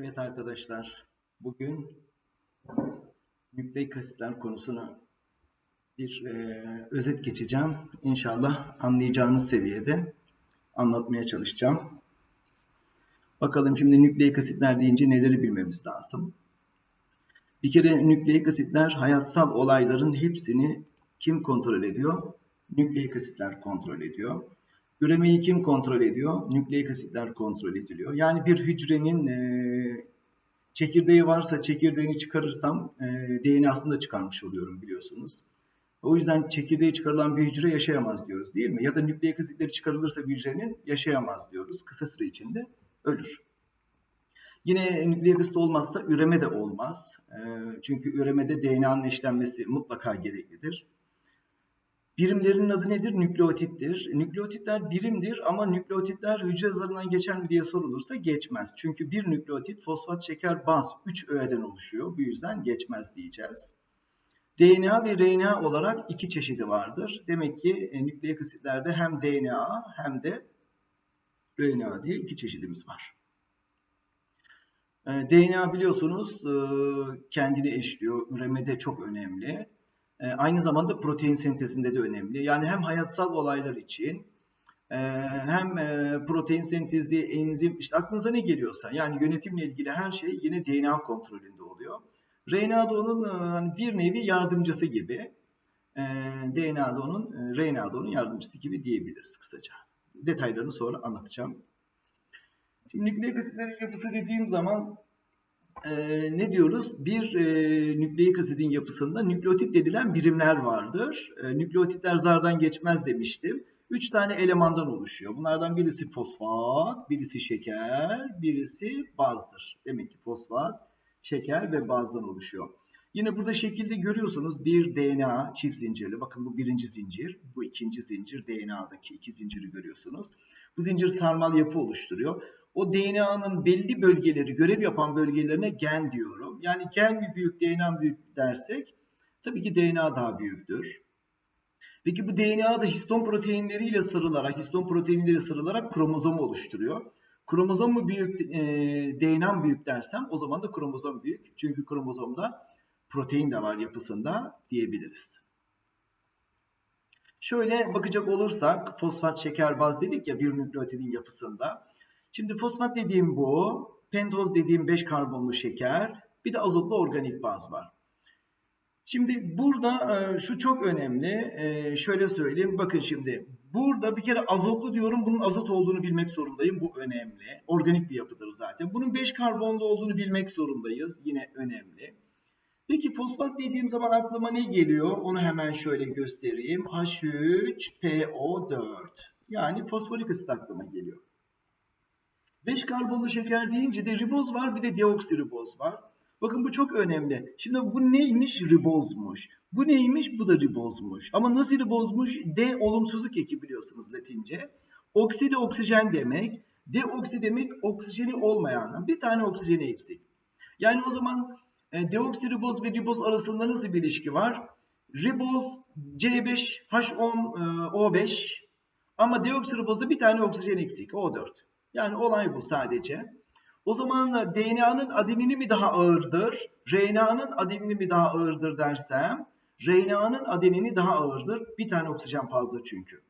Evet arkadaşlar, bugün nükleik asitler konusuna bir e, özet geçeceğim. İnşallah anlayacağınız seviyede anlatmaya çalışacağım. Bakalım şimdi nükleik asitler deyince neleri bilmemiz lazım? Bir kere nükleik asitler hayatsal olayların hepsini kim kontrol ediyor? Nükleik asitler kontrol ediyor. Üremeyi kim kontrol ediyor? Nükleik asitler kontrol ediliyor. Yani bir hücrenin e, çekirdeği varsa çekirdeğini çıkarırsam e, DNA'sını da çıkarmış oluyorum biliyorsunuz. O yüzden çekirdeği çıkarılan bir hücre yaşayamaz diyoruz değil mi? Ya da nükleik asitleri çıkarılırsa bir hücrenin yaşayamaz diyoruz. Kısa süre içinde ölür. Yine nükleik asit olmazsa üreme de olmaz. E, çünkü üremede DNA'nın eşlenmesi mutlaka gereklidir. Birimlerin adı nedir? Nükleotittir. Nükleotitler birimdir ama nükleotitler hücre zarından geçer mi diye sorulursa geçmez. Çünkü bir nükleotit fosfat şeker baz 3 öğeden oluşuyor. Bu yüzden geçmez diyeceğiz. DNA ve RNA olarak iki çeşidi vardır. Demek ki e, nükleik asitlerde hem DNA hem de RNA diye iki çeşidimiz var. E, DNA biliyorsunuz e, kendini eşliyor. Üremede çok önemli. E, aynı zamanda protein sentezinde de önemli. Yani hem hayatsal olaylar için e, hem e, protein sentezi, enzim, işte aklınıza ne geliyorsa yani yönetimle ilgili her şey yine DNA kontrolünde oluyor. RNA da onun hani bir nevi yardımcısı gibi. DNA da onun, RNA da onun yardımcısı gibi diyebiliriz kısaca. Detaylarını sonra anlatacağım. Şimdi nükleik yapısı dediğim zaman e, ne diyoruz? Bir e, nükleik asidin yapısında nükleotit denilen birimler vardır. E, nükleotitler zardan geçmez demiştim. Üç tane elemandan oluşuyor. Bunlardan birisi fosfat, birisi şeker, birisi bazdır. Demek ki fosfat, şeker ve bazdan oluşuyor. Yine burada şekilde görüyorsunuz bir DNA çift zincirli. Bakın bu birinci zincir, bu ikinci zincir DNA'daki iki zinciri görüyorsunuz. Bu zincir sarmal yapı oluşturuyor o DNA'nın belli bölgeleri, görev yapan bölgelerine gen diyorum. Yani gen mi büyük, DNA mı büyük dersek tabii ki DNA daha büyüktür. Peki bu DNA da histon proteinleriyle sarılarak, histon proteinleriyle sarılarak kromozomu oluşturuyor. Kromozom mu büyük, e, DNA mı büyük dersem o zaman da kromozom büyük. Çünkü kromozomda protein de var yapısında diyebiliriz. Şöyle bakacak olursak fosfat şeker baz dedik ya bir nükleotidin yapısında. Şimdi fosfat dediğim bu. Pentoz dediğim 5 karbonlu şeker. Bir de azotlu organik baz var. Şimdi burada e, şu çok önemli. E, şöyle söyleyeyim. Bakın şimdi. Burada bir kere azotlu diyorum. Bunun azot olduğunu bilmek zorundayım. Bu önemli. Organik bir yapıdır zaten. Bunun 5 karbonlu olduğunu bilmek zorundayız. Yine önemli. Peki fosfat dediğim zaman aklıma ne geliyor? Onu hemen şöyle göstereyim. H3PO4. Yani fosforik asit aklıma geliyor. 5 karbonlu şeker deyince de riboz var bir de deoksiriboz var. Bakın bu çok önemli. Şimdi bu neymiş? Ribozmuş. Bu neymiş? Bu da ribozmuş. Ama nasıl ribozmuş? D olumsuzluk eki biliyorsunuz Latince. Oksi de oksijen demek. Deoksi demek oksijeni olmayan. Bir tane oksijeni eksik. Yani o zaman e, deoksiriboz ve riboz arasında nasıl bir ilişki var? Riboz C5H10O5 e, ama deoksiribozda bir tane oksijen eksik. O4. Yani olay bu sadece. O zaman DNA'nın adenini mi daha ağırdır, RNA'nın adenini mi daha ağırdır dersem, RNA'nın adenini daha ağırdır. Bir tane oksijen fazla çünkü.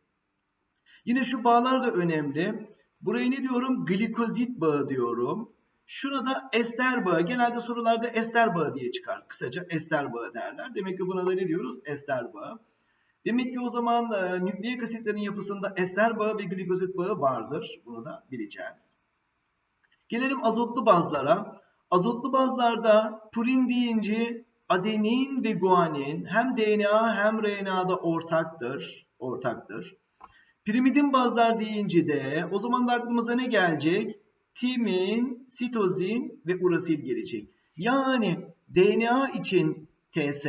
Yine şu bağlar da önemli. Buraya ne diyorum? Glikozit bağı diyorum. Şuna da ester bağı. Genelde sorularda ester bağı diye çıkar. Kısaca ester bağı derler. Demek ki buna da ne diyoruz? Ester bağı. Demek ki o zaman e, nükleik asitlerin yapısında ester bağı ve glikozit bağı vardır. Bunu da bileceğiz. Gelelim azotlu bazlara. Azotlu bazlarda purin deyince adenin ve guanin hem DNA hem RNA'da ortaktır. Ortaktır. Pirimidin bazlar deyince de o zaman da aklımıza ne gelecek? Timin, sitozin ve urasil gelecek. Yani DNA için TS,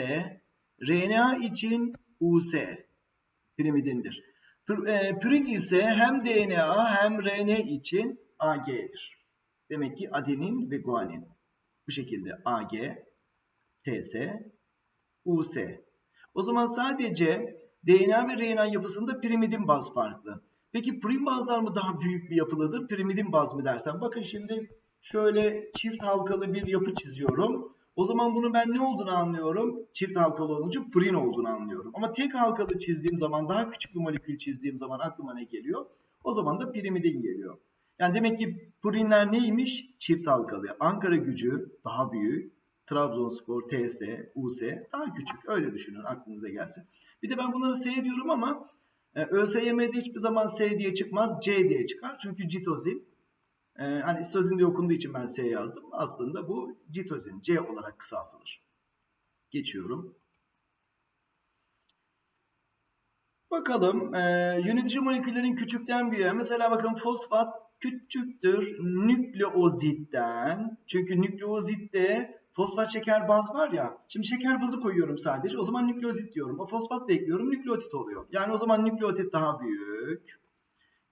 RNA için US pirimidindir. E, Pürin ise hem DNA hem RN için AG'dir. Demek ki adenin ve guanin. Bu şekilde AG, TS, US. O zaman sadece DNA ve RNA yapısında pirimidin baz farklı. Peki prim bazlar mı daha büyük bir yapılıdır, pirimidin baz mı dersen? Bakın şimdi şöyle çift halkalı bir yapı çiziyorum. O zaman bunu ben ne olduğunu anlıyorum? Çift halkalı olunca purin olduğunu anlıyorum. Ama tek halkalı çizdiğim zaman, daha küçük bir molekül çizdiğim zaman aklıma ne geliyor? O zaman da pirimidin geliyor. Yani demek ki purinler neymiş? Çift halkalı. Ankara gücü daha büyük. Trabzonspor, TS, US daha küçük. Öyle düşünün aklınıza gelsin. Bir de ben bunları S diyorum ama e, ÖSYM'de hiçbir zaman S diye çıkmaz. C diye çıkar. Çünkü citozin. E, hani istozin diye okunduğu için ben S yazdım. Aslında bu citozin. C olarak kısaltılır. Geçiyorum. Bakalım e, yönetici moleküllerin küçükten büyüğe. Mesela bakın fosfat küçüktür nükleozitten. Çünkü nükleozitte fosfat şeker baz var ya. Şimdi şeker bazı koyuyorum sadece. O zaman nükleozit diyorum. O fosfat da ekliyorum nükleotit oluyor. Yani o zaman nükleotit daha büyük.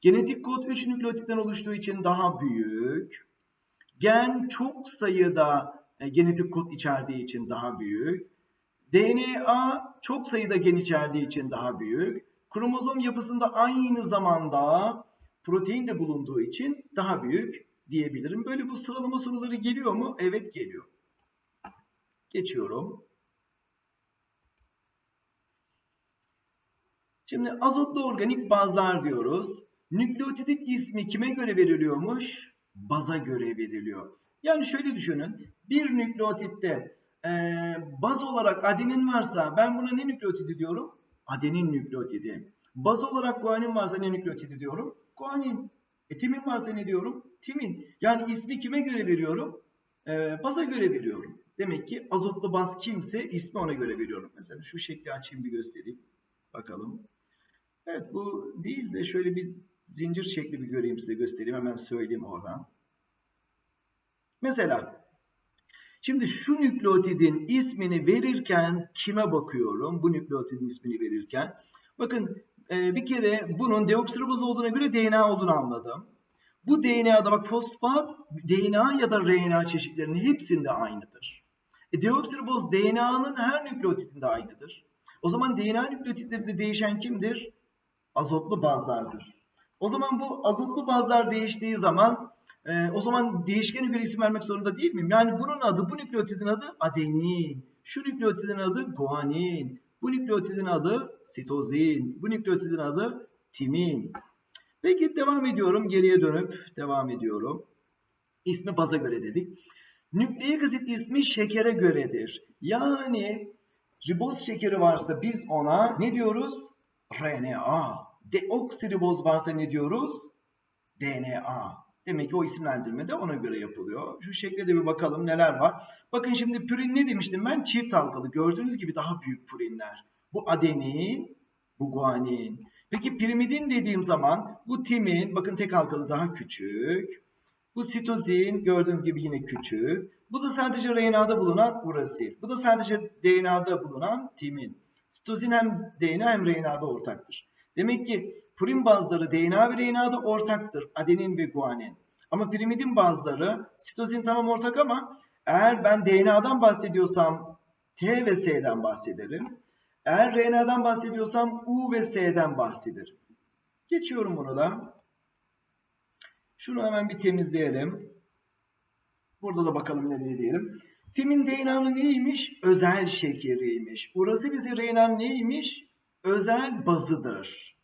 Genetik kod 3 nükleotitten oluştuğu için daha büyük. Gen çok sayıda e, genetik kod içerdiği için daha büyük. DNA çok sayıda gen içerdiği için daha büyük. Kromozom yapısında aynı zamanda protein de bulunduğu için daha büyük diyebilirim. Böyle bu sıralama soruları geliyor mu? Evet geliyor. Geçiyorum. Şimdi azotlu organik bazlar diyoruz. Nükleotidin ismi kime göre veriliyormuş? Baza göre veriliyor. Yani şöyle düşünün. Bir nükleotitte e, baz olarak adenin varsa ben buna ne nükleotidi diyorum? Adenin nükleotidi. Baz olarak guanin varsa ne nükleotidi diyorum? Guanin. E, timin varsa ne diyorum? Timin. Yani ismi kime göre veriyorum? E, baza göre veriyorum. Demek ki azotlu baz kimse ismi ona göre veriyorum. Mesela şu şekli açayım bir göstereyim. Bakalım. Evet bu değil de şöyle bir zincir şekli bir göreyim size göstereyim. Hemen söyleyeyim oradan. Mesela şimdi şu nükleotidin ismini verirken kime bakıyorum? Bu nükleotidin ismini verirken. Bakın e, bir kere bunun deoksiriboz olduğuna göre DNA olduğunu anladım. Bu DNA'da bak fosfat DNA ya da RNA çeşitlerinin hepsinde aynıdır. E, deoksiriboz DNA'nın her nükleotidinde aynıdır. O zaman DNA nükleotidlerinde değişen kimdir? Azotlu bazlardır. O zaman bu azotlu bazlar değiştiği zaman e, o zaman değişkene göre isim vermek zorunda değil miyim? Yani bunun adı, bu nükleotidin adı adenin. Şu nükleotidin adı guanin. Bu nükleotidin adı sitozin. Bu nükleotidin adı timin. Peki devam ediyorum. Geriye dönüp devam ediyorum. İsmi baza göre dedik. Nükleik asit ismi şekere göredir. Yani riboz şekeri varsa biz ona ne diyoruz? RNA. Deoksiriboz varsa ne diyoruz? DNA. Demek ki o isimlendirme de ona göre yapılıyor. Şu şekilde de bir bakalım neler var. Bakın şimdi pürin ne demiştim ben? Çift halkalı. Gördüğünüz gibi daha büyük pürinler. Bu adenin, bu guanin. Peki pirimidin dediğim zaman bu timin, bakın tek halkalı daha küçük. Bu sitozin gördüğünüz gibi yine küçük. Bu da sadece RNA'da bulunan urasil. Bu da sadece DNA'da bulunan timin. Sitozin hem DNA hem RNA'da ortaktır. Demek ki purin bazları DNA ve RNA'da ortaktır. Adenin ve guanin. Ama pirimidin bazları sitozin tamam ortak ama eğer ben DNA'dan bahsediyorsam T ve S'den bahsederim. Eğer RNA'dan bahsediyorsam U ve S'den bahsederim. Geçiyorum bunu da. Şunu hemen bir temizleyelim. Burada da bakalım ne diyelim. Timin DNA'nın neymiş? Özel şekeriymiş. Burası bize RNA'nın neymiş? Özel bazıdır.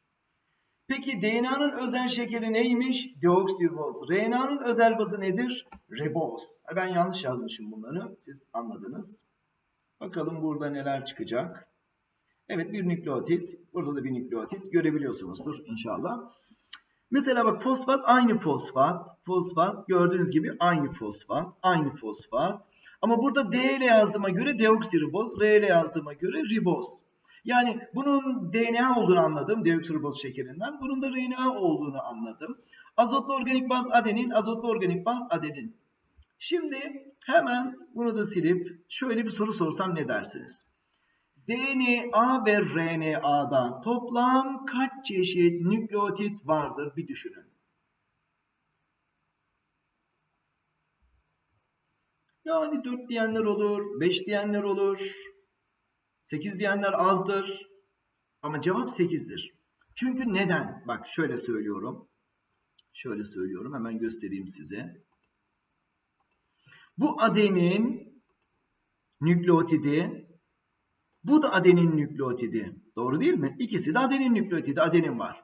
Peki DNA'nın özel şekeri neymiş? Deoksiriboz. RNA'nın özel bazı nedir? Riboz. Ben yanlış yazmışım bunları. Siz anladınız. Bakalım burada neler çıkacak. Evet bir nükleotit. Burada da bir nükleotit. Görebiliyorsunuzdur inşallah. Mesela bak fosfat aynı fosfat. Fosfat gördüğünüz gibi aynı fosfat. Aynı fosfat. Ama burada D ile yazdığıma göre deoksiriboz. R ile yazdığıma göre riboz. Yani bunun DNA olduğunu anladım deoksiriboz şekerinden. Bunun da RNA olduğunu anladım. Azotlu organik baz adenin, azotlu organik baz adenin. Şimdi hemen bunu da silip şöyle bir soru sorsam ne dersiniz? DNA ve RNA'da toplam kaç çeşit nükleotit vardır bir düşünün. Yani 4 diyenler olur, 5 diyenler olur, 8 diyenler azdır. Ama cevap 8'dir. Çünkü neden? Bak şöyle söylüyorum. Şöyle söylüyorum. Hemen göstereyim size. Bu adenin nükleotidi. Bu da adenin nükleotidi. Doğru değil mi? İkisi de adenin nükleotidi. Adenin var.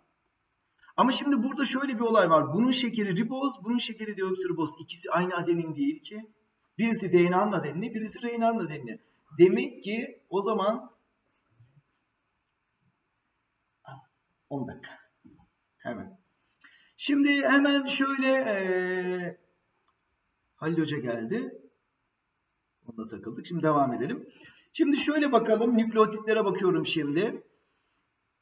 Ama şimdi burada şöyle bir olay var. Bunun şekeri riboz, bunun şekeri deoksiriboz. İkisi aynı adenin değil ki. Birisi DNA'nın adenini, birisi RNA'nın adenini. Demek ki o zaman 10 dakika. Hemen. Şimdi hemen şöyle ee, Halil Hoca geldi. Onunla takıldık. Şimdi devam edelim. Şimdi şöyle bakalım. Nükleotitlere bakıyorum şimdi.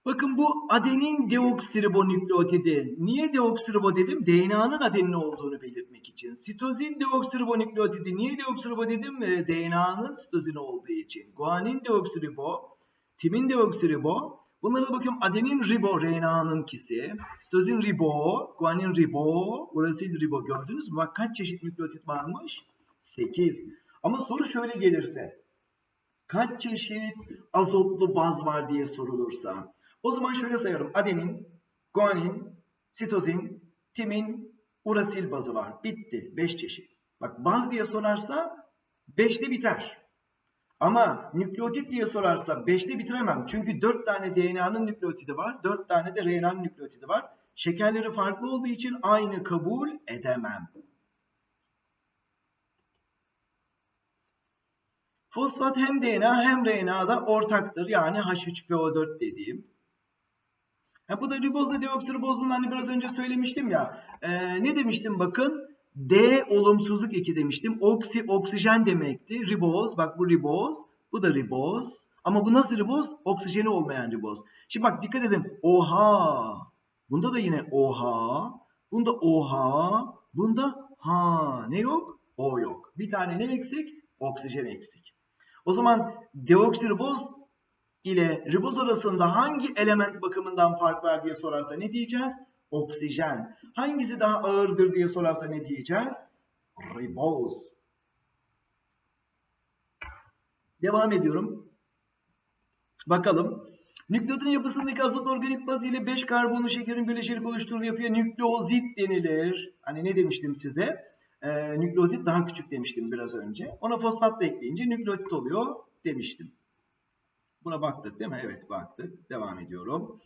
Bakın bu adenin deoksiribonükleotidi. Niye deoksiribo dedim? DNA'nın adenin olduğunu belirtmek için. Sitozin deoksiribonükleotidi. Niye deoksiribo dedim? Ee, DNA'nın sitozini olduğu için. Guanin deoksiribo, timin deoksiribo. Bunlara da bakıyorum adenin ribo RNA'nınkisi. Sitozin ribo, guanin ribo, urasil ribo gördünüz mü? Bak kaç çeşit nükleotit varmış? 8. Ama soru şöyle gelirse. Kaç çeşit azotlu baz var diye sorulursa. O zaman şöyle sayarım. Adenin, guanin, sitozin, timin, urasil bazı var. Bitti. 5 çeşit. Bak baz diye sorarsa 5'te biter. Ama nükleotit diye sorarsa 5'te bitiremem. Çünkü 4 tane DNA'nın nükleotidi var. 4 tane de RNA'nın nükleotidi var. Şekerleri farklı olduğu için aynı kabul edemem. Fosfat hem DNA hem RNA'da ortaktır. Yani H3PO4 dediğim. Ha, bu da ribozla deoksiribozun hani biraz önce söylemiştim ya. Ee, ne demiştim bakın? D olumsuzluk eki demiştim. Oksi oksijen demekti. Riboz bak bu riboz. Bu da riboz. Ama bu nasıl riboz? Oksijeni olmayan riboz. Şimdi bak dikkat edin. Oha. Bunda da yine oha. Bunda oha. Bunda ha. Ne yok? O yok. Bir tane ne eksik? Oksijen eksik. O zaman deoksiriboz ile riboz arasında hangi element bakımından fark var diye sorarsa ne diyeceğiz? Oksijen. Hangisi daha ağırdır diye sorarsa ne diyeceğiz? Riboz. Devam ediyorum. Bakalım. Nükleotidin yapısındaki azot organik baz ile 5 karbonlu şekerin bileşerek oluşturduğu yapıya nükleozit denilir. Hani ne demiştim size? Ee, nükleozit daha küçük demiştim biraz önce. Ona fosfat da ekleyince nükleotit oluyor demiştim. Buna baktık değil mi? Evet baktık. Devam ediyorum.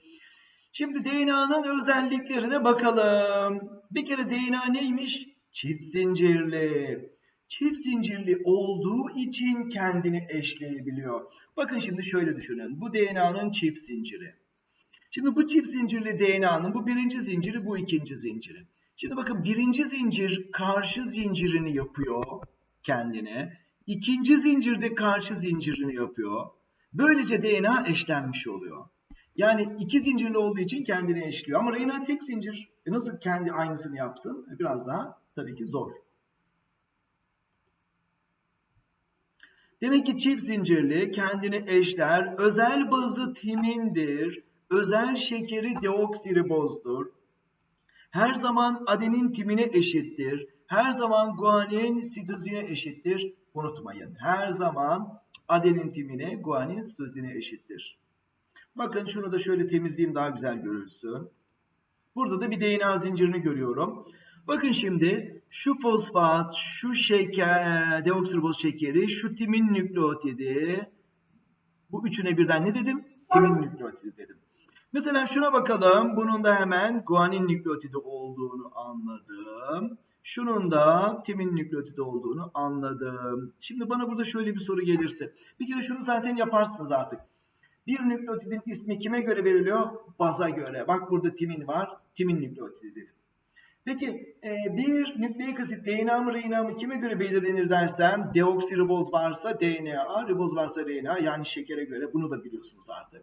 Şimdi DNA'nın özelliklerine bakalım. Bir kere DNA neymiş? Çift zincirli. Çift zincirli olduğu için kendini eşleyebiliyor. Bakın şimdi şöyle düşünün. Bu DNA'nın çift zinciri. Şimdi bu çift zincirli DNA'nın bu birinci zinciri, bu ikinci zinciri. Şimdi bakın birinci zincir karşı zincirini yapıyor kendine. İkinci zincirde karşı zincirini yapıyor. Böylece DNA eşlenmiş oluyor. Yani iki zincirli olduğu için kendini eşliyor. Ama RNA tek zincir. E nasıl kendi aynısını yapsın? E biraz daha tabii ki zor. Demek ki çift zincirli kendini eşler. Özel bazı timindir. Özel şekeri deoksiribozdur. Her zaman adenin timine eşittir. Her zaman guanin sitozine eşittir. Unutmayın. Her zaman adenin timine, guanin sitozine eşittir. Bakın şunu da şöyle temizleyeyim daha güzel görülsün. Burada da bir DNA zincirini görüyorum. Bakın şimdi şu fosfat, şu şeker, deoksiriboz şekeri, şu timin nükleotidi. Bu üçüne birden ne dedim? Timin nükleotidi dedim. Mesela şuna bakalım. Bunun da hemen guanin nükleotidi olduğunu anladım. Şunun da timin nükleotidi olduğunu anladım. Şimdi bana burada şöyle bir soru gelirse. Bir kere şunu zaten yaparsınız artık. Bir nükleotidin ismi kime göre veriliyor? Baza göre. Bak burada timin var. Timin nükleotidi dedim. Peki e, bir nükleik asit DNA mı RNA mı kime göre belirlenir dersem deoksiriboz varsa DNA, riboz varsa RNA yani şekere göre bunu da biliyorsunuz artık.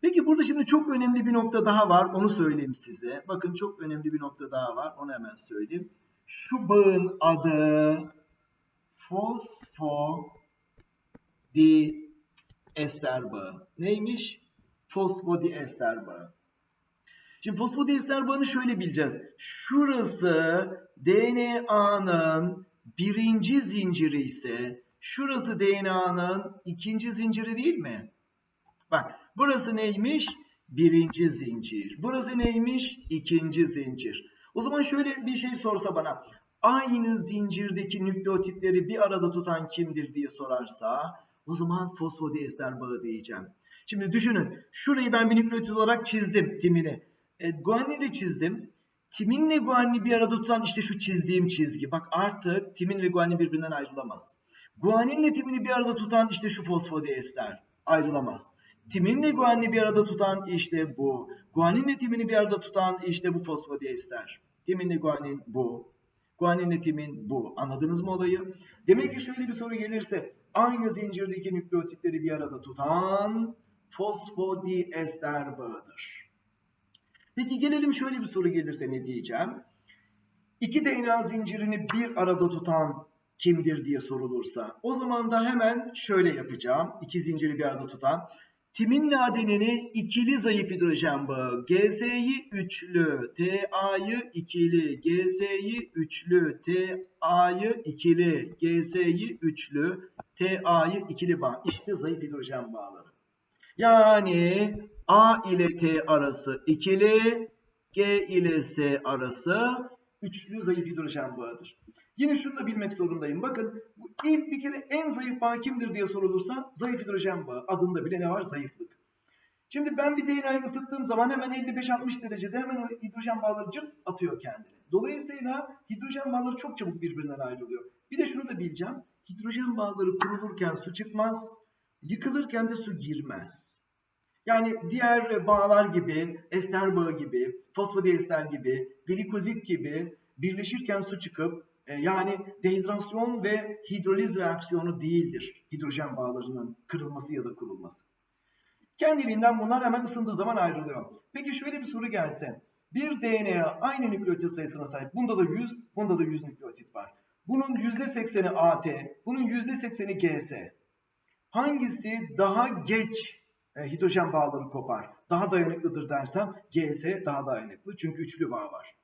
Peki burada şimdi çok önemli bir nokta daha var onu söyleyeyim size. Bakın çok önemli bir nokta daha var onu hemen söyleyeyim. Şu bağın adı fosfodiester bağı. Neymiş? Fosfodiester bağı. Şimdi fosfodiester bağını şöyle bileceğiz. Şurası DNA'nın birinci zinciri ise şurası DNA'nın ikinci zinciri değil mi? Bak burası neymiş? Birinci zincir. Burası neymiş? İkinci zincir. O zaman şöyle bir şey sorsa bana. aynı zincirdeki nükleotitleri bir arada tutan kimdir diye sorarsa o zaman fosfodiester bağı diyeceğim. Şimdi düşünün şurayı ben bir nükleotit olarak çizdim timini. E, guanini de çizdim. Timinle guanini bir arada tutan işte şu çizdiğim çizgi. Bak artık timin ve guanin birbirinden ayrılamaz. Guaninle timini bir arada tutan işte şu fosfodiester ayrılamaz. Timinle guanini bir arada tutan işte bu. Guaninle timini bir arada tutan işte bu fosfodiester. Timinle guanin bu. Guaninle timin bu. Anladınız mı olayı? Demek ki şöyle bir soru gelirse aynı zincirdeki nükleotitleri bir arada tutan fosfodiester bağıdır. Peki gelelim şöyle bir soru gelirse ne diyeceğim? İki DNA zincirini bir arada tutan kimdir diye sorulursa o zaman da hemen şöyle yapacağım. İki zinciri bir arada tutan. Timinle adenini ikili zayıf hidrojen bağı. GS'yi üçlü, TA'yı ikili, GS'yi üçlü, TA'yı ikili, GS'yi üçlü, TA'yı ikili bağ. İşte zayıf hidrojen bağları. Yani A ile T arası ikili, G ile S arası üçlü zayıf hidrojen bağıdır. Yine şunu da bilmek zorundayım. Bakın bu ilk bir kere en zayıf bağ kimdir diye sorulursa zayıf hidrojen bağı. Adında bile ne var? Zayıflık. Şimdi ben bir DNA'yı ısıttığım zaman hemen 55-60 derecede hemen o hidrojen bağları cırt atıyor kendini. Dolayısıyla hidrojen bağları çok çabuk birbirinden ayrılıyor. Bir de şunu da bileceğim. Hidrojen bağları kurulurken su çıkmaz, yıkılırken de su girmez. Yani diğer bağlar gibi, ester bağı gibi, fosfodiester gibi, glikozit gibi birleşirken su çıkıp yani dehidrasyon ve hidroliz reaksiyonu değildir hidrojen bağlarının kırılması ya da kurulması. Kendiliğinden bunlar hemen ısındığı zaman ayrılıyor. Peki şöyle bir soru gelse. Bir DNA aynı nükleotit sayısına sahip. Bunda da 100, bunda da 100 nükleotit var. Bunun %80'i AT, bunun %80'i GS. Hangisi daha geç e, hidrojen bağları kopar? Daha dayanıklıdır dersem GS daha dayanıklı. Çünkü üçlü bağ var.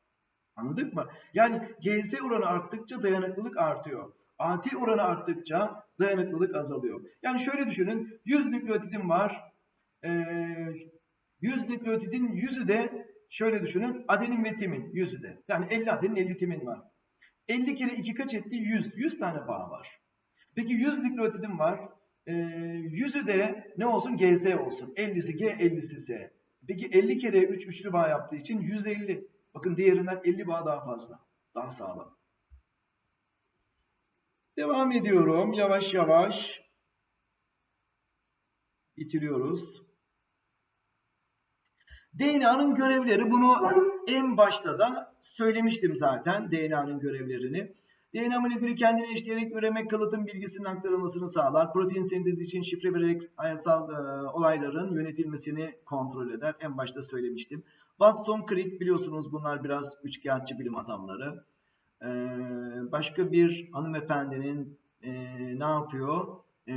Anladık mı? Yani GS oranı arttıkça dayanıklılık artıyor. AT oranı arttıkça dayanıklılık azalıyor. Yani şöyle düşünün. 100 nükleotidim var. Ee, 100 nükleotidin 100'ü de şöyle düşünün. Adenin ve timin 100'ü de. Yani 50 adenin 50 timin var. 50 kere 2 kaç etti? 100. 100 tane bağ var. Peki 100 nükleotidim var. Ee, 100'ü de ne olsun? GS olsun. 50'si G, 50'si S. Peki 50 kere 3 üçlü bağ yaptığı için 150. Bakın diğerinden 50 bağ daha fazla. Daha sağlam. Devam ediyorum. Yavaş yavaş. Bitiriyoruz. DNA'nın görevleri bunu en başta da söylemiştim zaten DNA'nın görevlerini. DNA molekülü kendini eşleyerek üremek kalıtım bilgisinin aktarılmasını sağlar. Protein sentezi için şifre vererek hayatsal e, olayların yönetilmesini kontrol eder. En başta söylemiştim. Watson, Crick biliyorsunuz bunlar biraz üçkağıtçı bilim adamları. Ee, başka bir hanımefendinin e, ne yapıyor? E,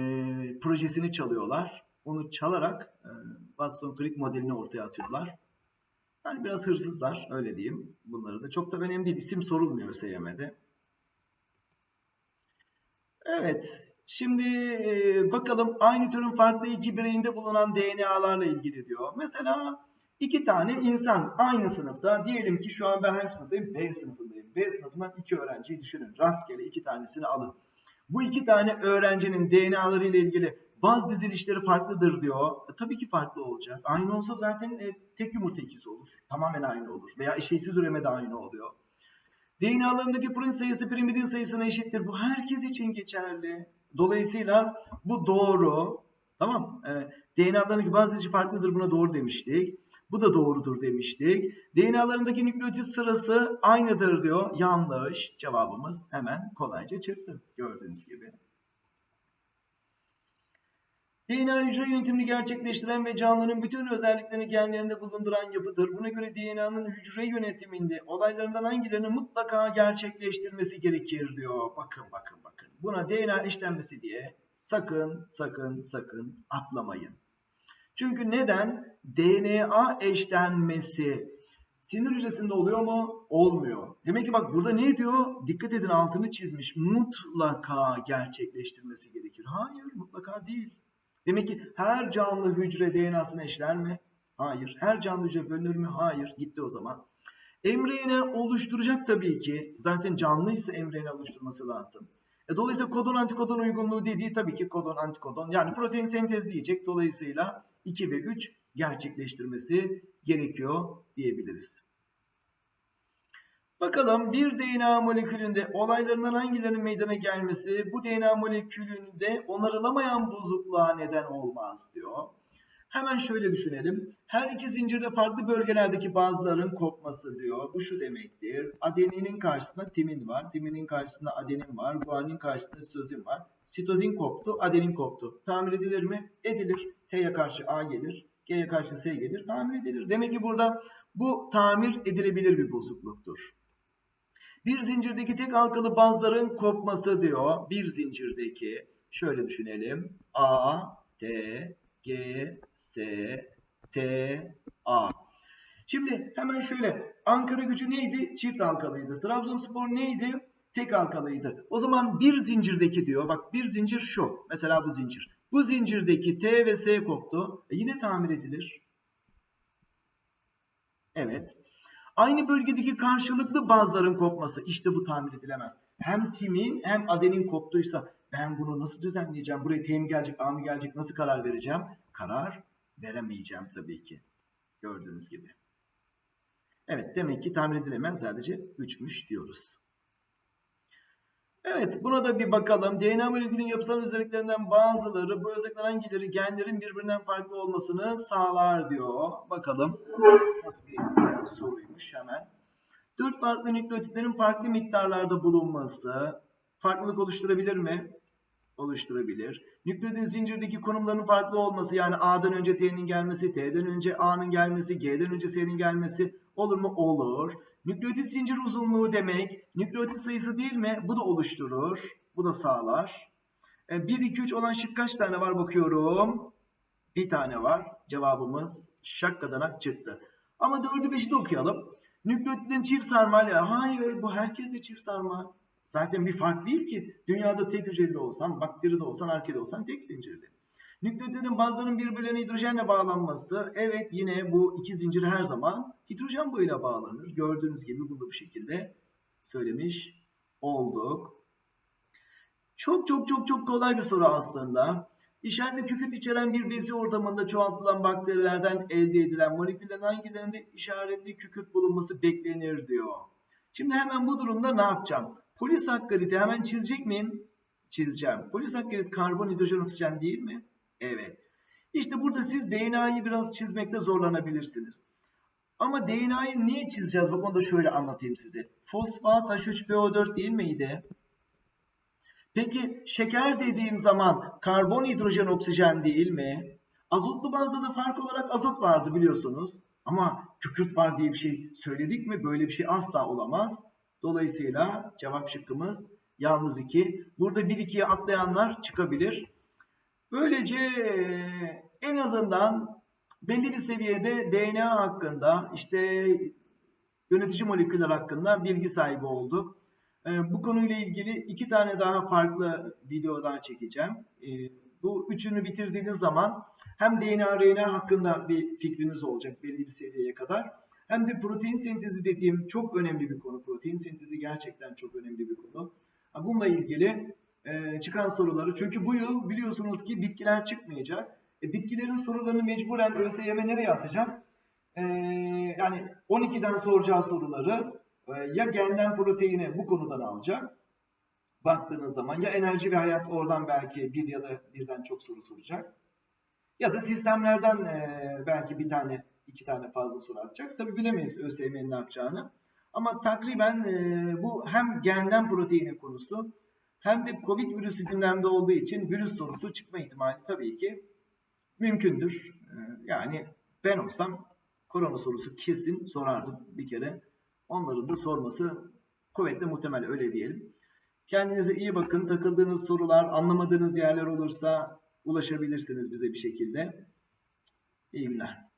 projesini çalıyorlar. Onu çalarak e, Watson Crick modelini ortaya atıyorlar. Yani biraz hırsızlar öyle diyeyim bunları da. Çok da önemli değil. İsim sorulmuyor ÖSYM'de. Evet. Şimdi e, bakalım aynı türün farklı iki bireyinde bulunan DNA'larla ilgili diyor. Mesela iki tane insan aynı sınıfta. Diyelim ki şu an ben hangi sınıftayım? B sınıfındayım. B sınıfından iki öğrenciyi düşünün. Rastgele iki tanesini alın. Bu iki tane öğrencinin DNA'ları ile ilgili bazı dizilişleri farklıdır diyor. E, tabii ki farklı olacak. Aynı olsa zaten e, tek yumurta ikisi olur. Tamamen aynı olur. Veya eşeğsiz üreme de aynı oluyor. DNA'larındaki protein sayısı pirimidin sayısına eşittir. Bu herkes için geçerli. Dolayısıyla bu doğru. Tamam. E, DNA'larındaki bazı farklıdır. Buna doğru demiştik. Bu da doğrudur demiştik. DNA'larındaki nükleotit sırası aynıdır diyor. Yanlış. Cevabımız hemen kolayca çıktı. Gördüğünüz gibi. DNA hücre yönetimini gerçekleştiren ve canlının bütün özelliklerini genlerinde bulunduran yapıdır. Buna göre DNA'nın hücre yönetiminde olaylarından hangilerini mutlaka gerçekleştirmesi gerekir diyor. Bakın bakın bakın. Buna DNA eşlenmesi diye sakın sakın sakın atlamayın. Çünkü neden? DNA eşlenmesi sinir hücresinde oluyor mu? Olmuyor. Demek ki bak burada ne diyor? Dikkat edin altını çizmiş. Mutlaka gerçekleştirmesi gerekir. Hayır mutlaka değil. Demek ki her canlı hücre DNA'sına eşler mi? Hayır. Her canlı hücre bölünür mü? Hayır. Gitti o zaman. mRNA oluşturacak tabii ki. Zaten canlıysa mRNA oluşturması lazım. E, dolayısıyla kodon antikodon uygunluğu dediği tabii ki kodon antikodon. Yani protein sentezleyecek. Dolayısıyla 2 ve 3 gerçekleştirmesi gerekiyor diyebiliriz. Bakalım bir DNA molekülünde olaylarından hangilerinin meydana gelmesi bu DNA molekülünde onarılamayan bozukluğa neden olmaz diyor. Hemen şöyle düşünelim. Her iki zincirde farklı bölgelerdeki bazıların kopması diyor. Bu şu demektir. Adeninin karşısında timin var. Timinin karşısında adenin var. Guanin karşısında sitozin var. Sitozin koptu, adenin koptu. Tamir edilir mi? Edilir. T'ye karşı A gelir. G'ye karşı S gelir. Tamir edilir. Demek ki burada bu tamir edilebilir bir bozukluktur. Bir zincirdeki tek halkalı bazların kopması diyor. Bir zincirdeki şöyle düşünelim. A, T, G, S, T, A. Şimdi hemen şöyle. Ankara gücü neydi? Çift halkalıydı. Trabzonspor neydi? Tek halkalıydı. O zaman bir zincirdeki diyor. Bak bir zincir şu. Mesela bu zincir. Bu zincirdeki T ve S koptu. E yine tamir edilir. Evet. Aynı bölgedeki karşılıklı bazların kopması işte bu tamir edilemez. Hem timin hem adenin koptuysa ben bunu nasıl düzenleyeceğim? Buraya T mi gelecek, A mı gelecek? Nasıl karar vereceğim? Karar veremeyeceğim tabii ki. Gördüğünüz gibi. Evet demek ki tamir edilemez sadece 3'müş diyoruz. Evet buna da bir bakalım. DNA molekülün yapısal özelliklerinden bazıları bu özellikler hangileri genlerin birbirinden farklı olmasını sağlar diyor. Bakalım nasıl bir soruymuş hemen. Dört farklı nükleotitlerin farklı miktarlarda bulunması farklılık oluşturabilir mi? Oluşturabilir. Nükleotit zincirdeki konumlarının farklı olması yani A'dan önce T'nin gelmesi, T'den önce A'nın gelmesi, G'den önce S'nin gelmesi olur mu? Olur. Nükleotit zincir uzunluğu demek nükleotit sayısı değil mi? Bu da oluşturur. Bu da sağlar. 1, 2, 3 olan şık kaç tane var bakıyorum. Bir tane var. Cevabımız şakkadanak çıktı. Ama 4'ü 5'i de okuyalım. Nükleotitin çift sarmal. Hayır bu herkes de çift sarmal. Zaten bir fark değil ki. Dünyada tek hücreli de olsan, bakteride olsan, arkede olsan tek zincirli. Nükleotidin bazılarının birbirlerine hidrojenle bağlanması. Evet yine bu iki zincir her zaman hidrojen bağıyla bağlanır. Gördüğünüz gibi bunu bu şekilde söylemiş olduk. Çok çok çok çok kolay bir soru aslında. İşaretli kükürt içeren bir bezi ortamında çoğaltılan bakterilerden elde edilen moleküllerin hangilerinde işaretli kükürt bulunması beklenir diyor. Şimdi hemen bu durumda ne yapacağım? Polisakkariti hemen çizecek miyim? Çizeceğim. Polisakkarit karbon, hidrojen, oksijen değil mi? Evet. İşte burada siz DNA'yı biraz çizmekte zorlanabilirsiniz. Ama DNA'yı niye çizeceğiz? Bak onu da şöyle anlatayım size. Fosfat H3PO4 değil miydi? Peki şeker dediğim zaman karbon, hidrojen, oksijen değil mi? Azotlu bazda da fark olarak azot vardı biliyorsunuz. Ama kükürt var diye bir şey söyledik mi? Böyle bir şey asla olamaz. Dolayısıyla cevap şıkkımız yalnız 2. Burada 1-2'ye atlayanlar çıkabilir. Böylece en azından belli bir seviyede DNA hakkında işte yönetici moleküller hakkında bilgi sahibi olduk. Bu konuyla ilgili iki tane daha farklı video daha çekeceğim. Bu üçünü bitirdiğiniz zaman hem DNA RNA hakkında bir fikriniz olacak belli bir seviyeye kadar. Hem de protein sentezi dediğim çok önemli bir konu. Protein sentezi gerçekten çok önemli bir konu. Bununla ilgili çıkan soruları çünkü bu yıl biliyorsunuz ki bitkiler çıkmayacak. E, bitkilerin sorularını mecburen ÖSYM nereye atacak? E, yani 12'den soracağı soruları e, ya genden proteine bu konudan alacak. Baktığınız zaman ya enerji ve hayat oradan belki bir ya da birden çok soru soracak. Ya da sistemlerden e, belki bir tane iki tane fazla soru atacak. Tabi bilemeyiz ÖSYM'nin ne yapacağını. Ama takriben e, bu hem genden proteini konusu hem de Covid virüsü gündemde olduğu için virüs sorusu çıkma ihtimali tabii ki mümkündür. Ee, yani ben olsam korona sorusu kesin sorardım bir kere. Onların da sorması kuvvetle muhtemel öyle diyelim. Kendinize iyi bakın. Takıldığınız sorular, anlamadığınız yerler olursa ulaşabilirsiniz bize bir şekilde. İyi günler.